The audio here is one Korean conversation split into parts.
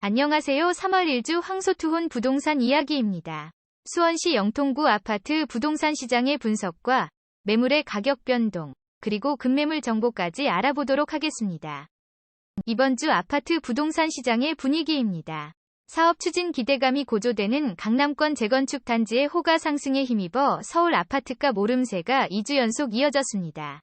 안녕하세요. 3월 1주 황소투혼 부동산 이야기입니다. 수원시 영통구 아파트 부동산 시장의 분석과 매물의 가격 변동, 그리고 급매물 정보까지 알아보도록 하겠습니다. 이번 주 아파트 부동산 시장의 분위기입니다. 사업 추진 기대감이 고조되는 강남권 재건축 단지의 호가 상승에 힘입어 서울 아파트값 오름세가 2주 연속 이어졌습니다.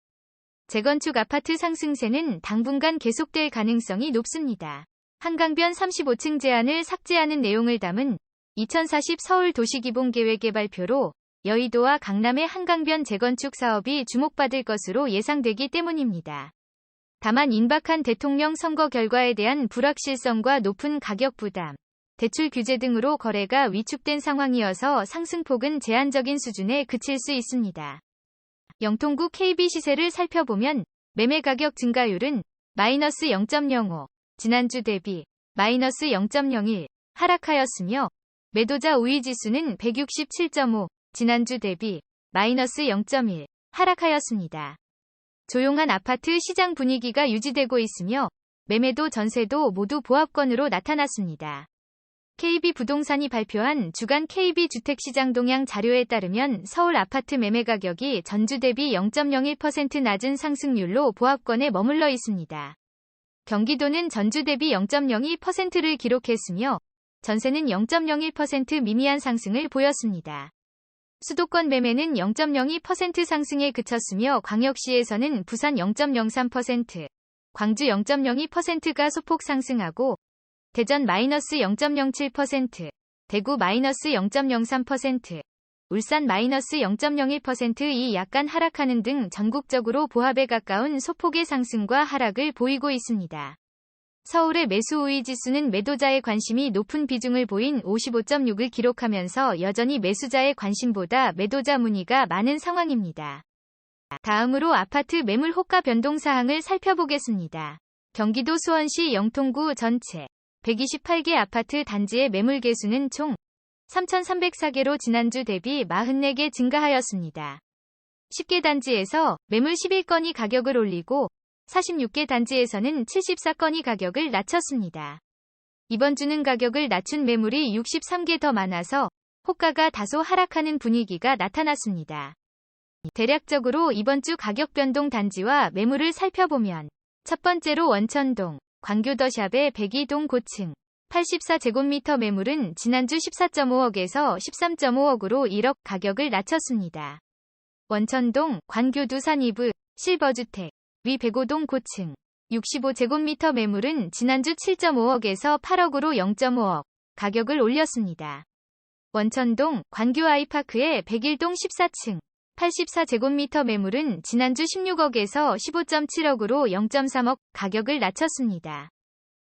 재건축 아파트 상승세는 당분간 계속될 가능성이 높습니다. 한강변 35층 제한을 삭제하는 내용을 담은 2040 서울 도시기본계획의 발표로 여의도와 강남의 한강변 재건축 사업이 주목받을 것으로 예상되기 때문입니다. 다만 임박한 대통령 선거 결과에 대한 불확실성과 높은 가격 부담, 대출 규제 등으로 거래가 위축된 상황이어서 상승폭은 제한적인 수준에 그칠 수 있습니다. 영통구 KB 시세를 살펴보면 매매 가격 증가율은 마이너스 0.05, 지난주 대비 마이너스 0.01 하락하였으며 매도자 우위 지수는 167.5, 지난주 대비 마이너스 0.1 하락하였습니다. 조용한 아파트 시장 분위기가 유지되고 있으며 매매도 전세도 모두 보합권으로 나타났습니다. KB 부동산이 발표한 주간 KB 주택시장 동향 자료에 따르면 서울 아파트 매매 가격이 전주 대비 0.01% 낮은 상승률로 보합권에 머물러 있습니다. 경기도는 전주 대비 0.02%를 기록했으며 전세는 0.01% 미미한 상승을 보였습니다. 수도권 매매는 0.02% 상승에 그쳤으며 광역시에서는 부산 0.03%, 광주 0.02%가 소폭 상승하고 대전 마이너스 0.07%, 대구 마이너스 0.03%, 울산 마이너스 0.01%이 약간 하락하는 등 전국적으로 보합에 가까운 소폭의 상승과 하락을 보이고 있습니다. 서울의 매수 우위 지수는 매도자의 관심이 높은 비중을 보인 55.6을 기록하면서 여전히 매수자의 관심보다 매도자 문의가 많은 상황입니다. 다음으로 아파트 매물 호가 변동 사항을 살펴보겠습니다. 경기도 수원시 영통구 전체 128개 아파트 단지의 매물 개수는 총 3,304개로 지난주 대비 44개 증가하였습니다. 10개 단지에서 매물 11건이 가격을 올리고 46개 단지에서는 74건이 가격을 낮췄습니다. 이번 주는 가격을 낮춘 매물이 63개 더 많아서 호가가 다소 하락하는 분위기가 나타났습니다. 대략적으로 이번 주 가격 변동 단지와 매물을 살펴보면 첫 번째로 원천동, 광교더샵의 102동 고층, 84제곱미터 매물은 지난주 14.5억에서 13.5억으로 1억 가격을 낮췄습니다. 원천동, 관교 두산 2부, 실버주택, 위 105동 고층, 65제곱미터 매물은 지난주 7.5억에서 8억으로 0.5억 가격을 올렸습니다. 원천동, 관교 아이파크의 101동 14층, 84제곱미터 매물은 지난주 16억에서 15.7억으로 0.3억 가격을 낮췄습니다.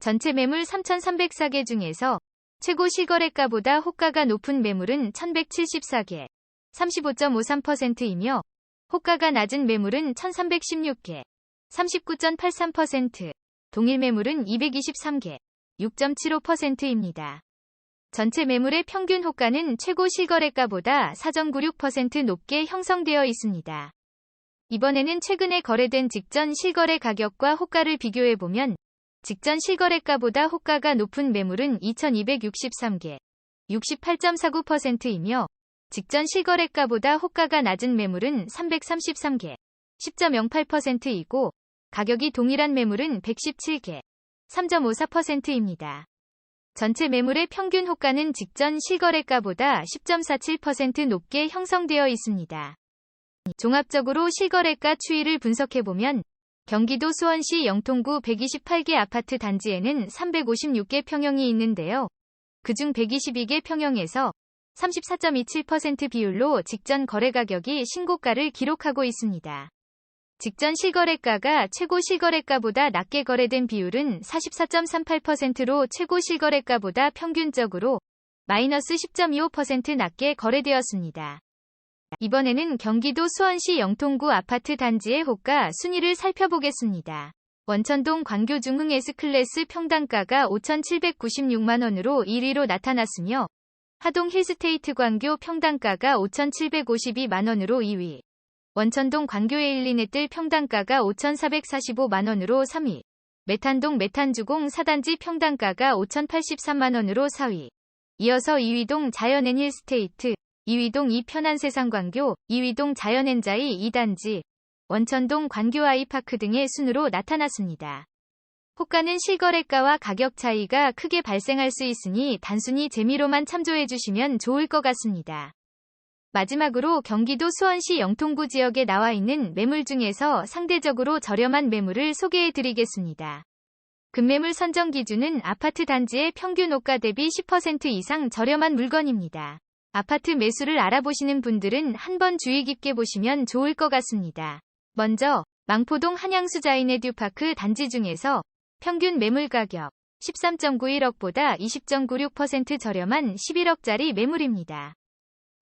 전체 매물 3,304개 중에서 최고 실거래가보다 호가가 높은 매물은 1,174개, 35.53%이며 호가가 낮은 매물은 1,316개, 39.83%, 동일 매물은 223개, 6.75%입니다. 전체 매물의 평균 호가는 최고 실거래가보다 4.96% 높게 형성되어 있습니다. 이번에는 최근에 거래된 직전 실거래 가격과 호가를 비교해보면 직전 실거래가보다 호가가 높은 매물은 2263개, 68.49%이며 직전 실거래가보다 호가가 낮은 매물은 333개, 10.08%이고 가격이 동일한 매물은 117개, 3.54%입니다. 전체 매물의 평균 호가는 직전 실거래가보다 10.47% 높게 형성되어 있습니다. 종합적으로 실거래가 추이를 분석해보면 경기도 수원시 영통구 128개 아파트 단지에는 356개 평형이 있는데요. 그중 122개 평형에서 34.27% 비율로 직전 거래 가격이 신고가를 기록하고 있습니다. 직전 실거래가가 최고 실거래가보다 낮게 거래된 비율은 44.38%로 최고 실거래가보다 평균적으로 마이너스 10.25% 낮게 거래되었습니다. 이번에는 경기도 수원시 영통구 아파트 단지의 호가 순위를 살펴보겠습니다. 원천동 광교 중흥 S클래스 평당가가 5,796만원으로 1위로 나타났으며 하동 힐스테이트 광교 평당가가 5,752만원으로 2위, 원천동 광교 에일리네뜰 평당가가 5,445만원으로 3위, 메탄동 메탄주공 4단지 평당가가 5,083만원으로 4위, 이어서 2위동 자연엔 힐스테이트, 2위동 이편안세상 광교, 2위동 자연엔자이 2단지, 원천동 광교 아이파크 등의 순으로 나타났습니다. 호가는 실거래가와 가격 차이가 크게 발생할 수 있으니 단순히 재미로만 참조해 주시면 좋을 것 같습니다. 마지막으로 경기도 수원시 영통구 지역에 나와 있는 매물 중에서 상대적으로 저렴한 매물을 소개해 드리겠습니다. 급매물 선정 기준은 아파트 단지의 평균 호가 대비 10% 이상 저렴한 물건입니다. 아파트 매수를 알아보시는 분들은 한번 주의 깊게 보시면 좋을 것 같습니다. 먼저 망포동 한양수 자이네듀파크 단지 중에서 평균 매물 가격 13.91억보다 20.96% 저렴한 11억짜리 매물입니다.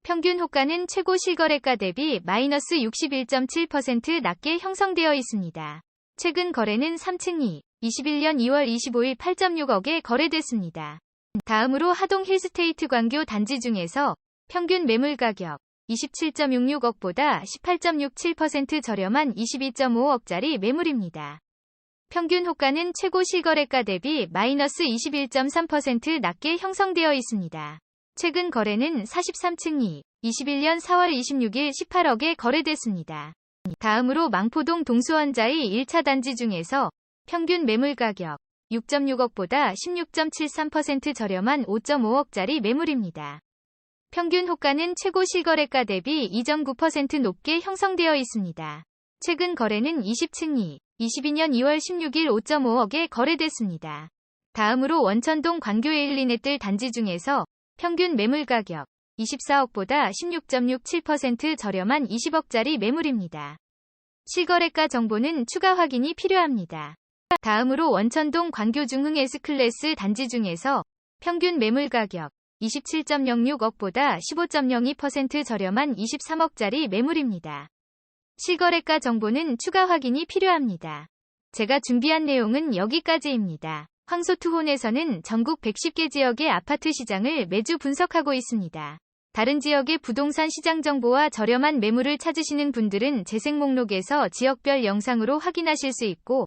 평균 호가는 최고 실거래가 대비 마이너스 61.7% 낮게 형성되어 있습니다. 최근 거래는 3층이 21년 2월 25일 8.6억에 거래됐습니다. 다음으로 하동 힐스테이트 광교 단지 중에서 평균 매물 가격 27.66억보다 18.67% 저렴한 22.5억짜리 매물입니다. 평균 호가는 최고 실거래가 대비 마이너스 21.3% 낮게 형성되어 있습니다. 최근 거래는 43층이 21년 4월 26일 18억에 거래됐습니다. 다음으로 망포동 동수원자의 1차 단지 중에서 평균 매물 가격 6.6억보다 16.73% 저렴한 5.5억짜리 매물입니다. 평균 호가는 최고 실거래가 대비 2.9% 높게 형성되어 있습니다. 최근 거래는 20층이 22년 2월 16일 5.5억에 거래됐습니다. 다음으로 원천동 광교 에일리네뜰 단지 중에서 평균 매물 가격 24억보다 16.67% 저렴한 20억짜리 매물입니다. 실거래가 정보는 추가 확인이 필요합니다. 다음으로 원천동 광교 중흥 S클래스 단지 중에서 평균 매물 가격 27.06억보다 15.02% 저렴한 23억짜리 매물입니다. 실거래가 정보는 추가 확인이 필요합니다. 제가 준비한 내용은 여기까지입니다. 황소투혼에서는 전국 110개 지역의 아파트 시장을 매주 분석하고 있습니다. 다른 지역의 부동산 시장 정보와 저렴한 매물을 찾으시는 분들은 재생 목록에서 지역별 영상으로 확인하실 수 있고,